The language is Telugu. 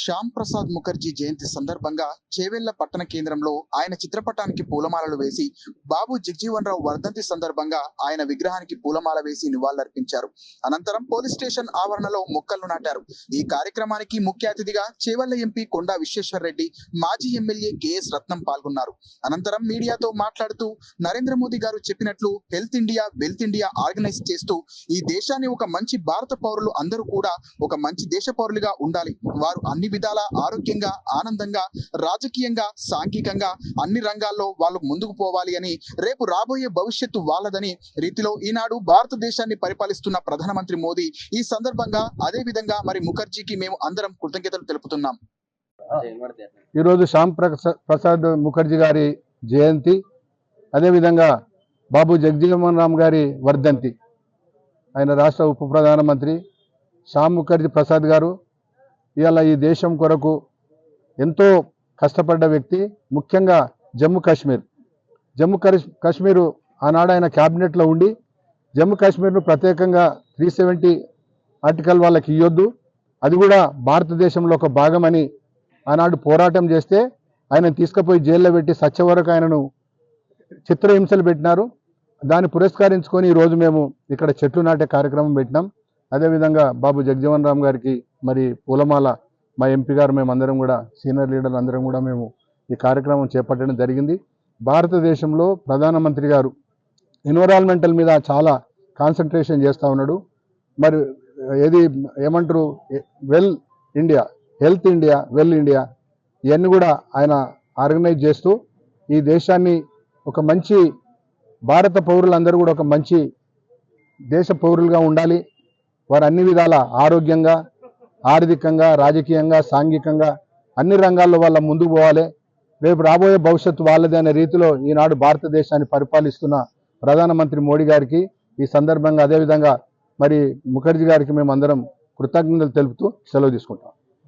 శ్యామ్ ప్రసాద్ ముఖర్జీ జయంతి సందర్భంగా చేవెళ్ళ పట్టణ కేంద్రంలో ఆయన చిత్రపటానికి పూలమాలలు వేసి బాబు జగ్జీవన్ రావు వర్ధంతి సందర్భంగా ఆయన విగ్రహానికి పూలమాల వేసి నివాళులర్పించారు. అనంతరం పోలీస్ స్టేషన్ ఆవరణలో మొక్కలు నాటారు. ఈ కార్యక్రమానికి ముఖ్య అతిథిగా చేవెళ్ళ ఎంపీ కొండా విశ్వేశ్వర్ రెడ్డి మాజీ ఎమ్మెల్యే కెఎస్ రత్నం పాల్గొన్నారు. అనంతరం మీడియాతో మాట్లాడుతూ నరేంద్ర మోదీ గారు చెప్పినట్లు health India wealth India organise చేస్తూ ఈ దేశాన్ని ఒక మంచి భారత పౌరులు అందరూ కూడా ఒక మంచి దేశ పౌరులుగా ఉండాలి. వారు అన్ని అన్ని విధాల ఆరోగ్యంగా ఆనందంగా రాజకీయంగా సాంఘికంగా అన్ని రంగాల్లో వాళ్ళు ముందుకు పోవాలి అని రేపు రాబోయే భవిష్యత్తు వాళ్ళదని రీతిలో ఈనాడు భారతదేశాన్ని పరిపాలిస్తున్న ప్రధానమంత్రి మోదీ ఈ సందర్భంగా అదే విధంగా మరి ముఖర్జీకి మేము అందరం కృతజ్ఞతలు తెలుపుతున్నాం. ఈరోజు శ్యామ్ ప్రసాద్ ముఖర్జీ గారి జయంతి అదేవిధంగా బాబు జగజీవన్ రామ్ గారి వర్ధంతి. ఆయన రాష్ట్ర ఉప ప్రధానమంత్రి శ్యామ్ ముఖర్జీ ప్రసాద్ గారు ఇవాళ ఈ దేశం కొరకు ఎంతో కష్టపడ్డ వ్యక్తి ముఖ్యంగా జమ్మూ కాశ్మీర్. జమ్మూ కాశ్మీరు ఆనాడు ఆయన క్యాబినెట్లో ఉండి జమ్మూ కాశ్మీర్ను ప్రత్యేకంగా త్రీ సెవెంటీ ఆర్టికల్ వాళ్ళకి ఇవ్వద్దు అది కూడా భారతదేశంలో ఒక భాగమని ఆనాడు పోరాటం చేస్తే ఆయన తీసుకుపోయి జైల్లో పెట్టి సత్య వరకు ఆయనను చిత్రహింసలు పెట్టినారు. దాన్ని పురస్కరించుకొని ఈరోజు మేము ఇక్కడ చెట్లు నాటే కార్యక్రమం పెట్టినాం. అదేవిధంగా బాబు జగజీవన్ రామ్ గారికి మరి పూలమాల మా ఎంపీ గారు మేమందరం కూడా సీనియర్ లీడర్లు అందరం కూడా మేము ఈ కార్యక్రమం చేపట్టడం జరిగింది. భారతదేశంలో ప్రధానమంత్రి గారు ఎన్విరాన్మెంటల్ మీద చాలా కాన్సన్ట్రేషన్ చేస్తూ ఉన్నాడు. మరి ఏది ఏమంటారు? Well India health India well India ఇవన్నీ కూడా ఆయన ఆర్గనైజ్ చేస్తూ ఈ దేశాన్ని ఒక మంచి భారత పౌరులందరూ కూడా ఒక మంచి దేశ పౌరులుగా ఉండాలి. వారు అన్ని విధాల ఆరోగ్యంగా ఆర్థికంగా రాజకీయంగా సాంఘికంగా అన్ని రంగాల్లో వాళ్ళ ముందుకు పోవాలి. రేపు రాబోయే భవిష్యత్తు వాళ్ళదే అనే రీతిలో ఈనాడు భారతదేశాన్ని పరిపాలిస్తున్న ప్రధానమంత్రి మోడీ గారికి ఈ సందర్భంగా అదేవిధంగా మరి ముఖర్జీ గారికి మేము అందరం కృతజ్ఞతలు తెలుపుతూ సెలవు తీసుకుంటాం.